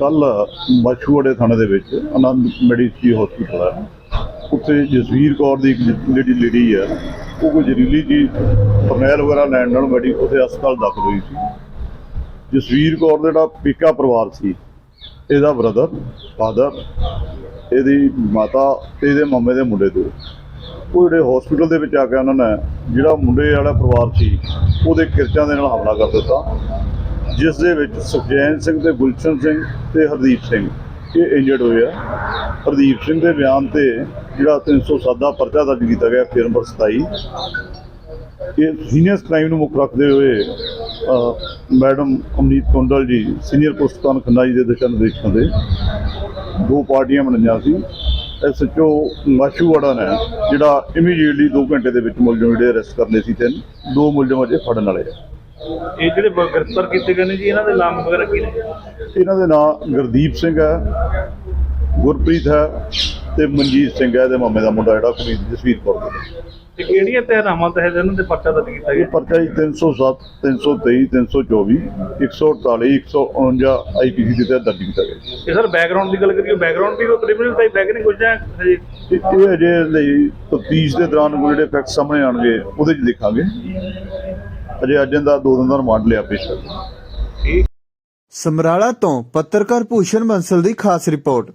ਕੱਲ ਮਛੂੜੇ ਥਾਣੇ ਦੇ ਵਿੱਚ ਆਨੰਦ ਮੈਡੀਸੀ ਹਸਪੀਟਲ ਹੈ। ਉੱਥੇ ਜਸਵੀਰ ਕੌਰ ਦੀ ਇੱਕ ਜਿਹੜੀ ਲੇਡੀ ਹੈ, ਉਹ ਕੋਈ ਜ਼ਹਿਰੀਲੀ ਜੀ ਫਰਨੈਲ ਵਗੈਰਾ ਲੈਣ ਨਾਲ ਮੈਡੀ, ਉੱਥੇ ਹਸਪਤਾਲ ਦਾਖਲ ਹੋਈ ਸੀ। ਜਸਵੀਰ ਕੌਰ ਦਾ ਜਿਹੜਾ ਪੀਕਾ ਪਰਿਵਾਰ ਸੀ, ਇਹਦਾ ਬ੍ਰਦਰ ਫਾਦਰ ਇਹਦੀ ਮਾਤਾ ਤੇ ਇਹਦੇ ਮਾਮੇ ਦੇ ਮੁੰਡੇ ਦੋ। ਉਹ ਜਿਹੜੇ ਹਸਪੀਟਲ ਦੇ ਵਿੱਚ ਆ ਕੇ ਉਹਨਾਂ ਨੇ ਜਿਹੜਾ ਮੁੰਡੇ ਵਾਲਾ ਪਰਿਵਾਰ ਸੀ, ਉਹਦੇ ਕਿਰਚਾਂ ਦੇ ਨਾਲ ਹਮਲਾ ਕਰ ਦਿੱਤਾ। ਜਿਸ ਦੇ ਵਿੱਚ ਸੁਖਜੈਨ ਸਿੰਘ ਤੇ ਗੁਲਸ਼ਨ ਸਿੰਘ ਤੇ ਹਰਦੀਪ ਸਿੰਘ। ਇਹ ਇੰਜਰਡ ਹੋਏ ਆ। ਹਰਦੀਪ ਸਿੰਘ ਦੇ ਬਿਆਨ ਤੇ ਜਿਹੜਾ 307 ਦਾ ਪਰਚਾ ਦਰਜ ਕੀਤਾ ਗਿਆ, ਫੇਰ ਨੰਬਰ 27 ਇਹ ਸੀਨੀਅਰ ਕ੍ਰਾਈਮ ਨੂੰ ਮੁੱਖ ਰੱਖਦੇ ਹੋਏ ਮੈਡਮ ਅਮਨੀਤ ਕੁੰਡਲ ਜੀ ਸੀਨੀਅਰ ਪੁਸਤਕਾਨ ਖੰਨਾ ਜੀ ਦੇ ਦਿਸ਼ਾ ਨਿਰਦੇਸ਼ਾਂ ਦੇ ਦੋ ਪਾਰਟੀਆਂ ਬਣਾਈਆਂ ਸੀ। ਐਸਐਚਓ ਮਾਸ਼ੂਵਾੜਾ ਨੇ ਜਿਹੜਾ ਇਮੀਡੀਏਟਲੀ 2 ਘੰਟੇ ਦੇ ਵਿੱਚ ਮੁਲਜ਼ਮ ਜਿਹੜੇ ਅਰੈਸਟ ਕਰਨੇ ਸੀ ਤਿੰਨ, ਦੋ ਮੁਲਜ਼ਮ ਅਜੇ ਫੜਨ ਵਾਲੇ ਆ। ਇਹ ਜਿਹੜੇ ਗ੍ਰਿਫਤਾਰ ਕੀਤੇ ਗਏ ਨੇ ਜੀ ਇਹਨਾਂ ਦੇ ਨਾਮ ਵਗੈਰਾ ਕੀ ਨੇ? ਇਹਨਾਂ ਦੇ ਨਾਂ ਗੁਰਦੀਪ ਸਿੰਘ ਹੈ ਗੁਰਪ੍ਰੀਤ ਹੈ ਤੇ ਮਨਜੀਤ ਸਿੰਘ ਹੈ ਇਹਦੇ ਮਾਮੇ ਦਾ ਮੁੰਡਾ ਜਿਹੜਾ ਕੁੜੀ ਜਸਵੀਰ ਕੌਰ ਦਾ। ਤੇ ਕਿਹੜੀਆਂ ਧਾਰਾਵਾਂ ਤਹਿਤ ਇਹਨਾਂ ਦੇ ਪਰਚਾ ਦਰਜ ਕੀਤਾ ਇਹ ਗਿਆ ਪਰਚਾ ਜੀ 307 323 324 148 149 ਆਈਪੀਸੀ ਦੇ ਤਹਿਤ ਦਰਜ ਕੀਤਾ ਗਿਆ। ਇਹ ਸਰ ਬੈਕਗ੍ਰਾਉਂਡ ਦੀ ਗੱਲ ਕਰੀਏ ਬੈਕਗ੍ਰਾਉਂਡ ਵੀ ਉਹ ਕ੍ਰਿਮੀਨਲ ਟਾਈਪ ਬੈਕ ਨਹੀਂ ਕੁਝ ਜਾਂ ਇਹ ਇਹ ਅਜੇ ਲਈ ਤਫਤੀਸ਼ ਦੇ ਦੌਰਾਨ ਕੋਈ ਜਿਹੜੇ ਫੈਕਟ ਸਾਹਮਣੇ ਆਣਗੇ ਉਹਦੇ 'ਚ ਦੇਖਾਂਗੇ। ਅਜੇ ਅੱਜ ਦਾ ਦੋ ਦਿਨ ਦਾ ਰਿਮਾਂਡ ਲਿਆ ਪੇਸ਼ ਕਰਦੇ ਸਮਰਾਲਾ ਤੋਂ ਪੱਤਰਕਾਰ ਭੂਸ਼ਣ ਬੰਸਲ ਦੀ ਖਾਸ ਰਿਪੋਰਟ।